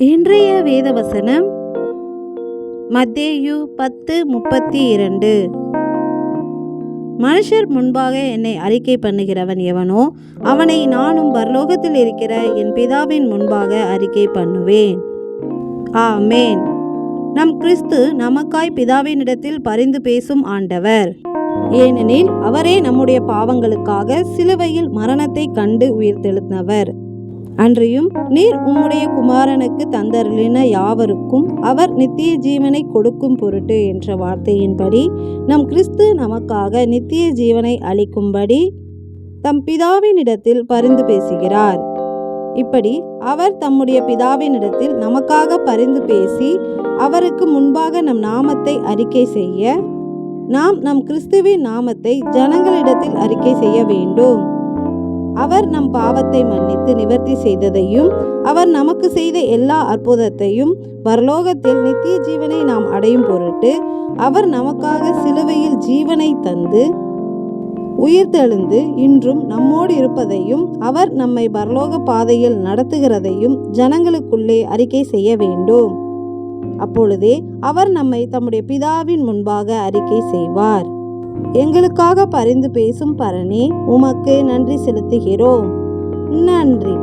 இன்றைய வேதவசனம் மத்தேயு பத்து முப்பத்தி இரண்டு மனுஷர் முன்பாக என்னை அறிக்கை பண்ணுகிறவன் எவனோ அவனை நானும் பரலோகத்தில் இருக்கிற என் பிதாவின் முன்பாக அறிக்கை பண்ணுவேன். ஆமேன். நம் கிறிஸ்து நமக்காய் பிதாவினிடத்தில் பரிந்து பேசும் ஆண்டவர். ஏனெனில் அவரே நம்முடைய பாவங்களுக்காக சிலுவையில் மரணத்தை கண்டு உயிர்த்தெழுந்தவர். அன்றியும் நீர் உம்முடைய குமாரனுக்கு தந்தருளின யாவருக்கும் அவர் நித்திய ஜீவனை கொடுக்கும் பொருட்டு என்ற வார்த்தையின்படி நம் கிறிஸ்து நமக்காக நித்திய ஜீவனை அளிக்கும்படி தம் பிதாவினிடத்தில் பரிந்து பேசுகிறார். இப்படி அவர் தம்முடைய பிதாவினிடத்தில் நமக்காக பரிந்து பேசி அவருக்கு முன்பாக நம் நாமத்தை அறிக்கை செய்ய நாம் நம் கிறிஸ்துவின் நாமத்தை ஜனங்களிடத்தில் அறிக்கை செய்ய வேண்டும். அவர் நம் பாவத்தை மன்னித்து நிவர்த்தி செய்ததையும் அவர் நமக்கு செய்த எல்லா அற்புதத்தையும் பரலோகத்தில் நித்திய ஜீவனை நாம் அடையும் பொருட்டு அவர் நமக்காக சிலுவையில் ஜீவனை தந்து உயிர்த்தெழுந்து இன்றும் நம்மோடு இருப்பதையும் அவர் நம்மை பரலோக பாதையில் நடத்துகிறதையும் ஜனங்களுக்குள்ளே அறிக்கை செய்ய வேண்டும். அப்பொழுதே அவர் நம்மை தம்முடைய பிதாவின் முன்பாக அறிக்கை செய்வார். எங்களுக்காக பரிந்து பேசும் பரணி உமக்கு நன்றி செலுத்துகிறோம். நன்றி.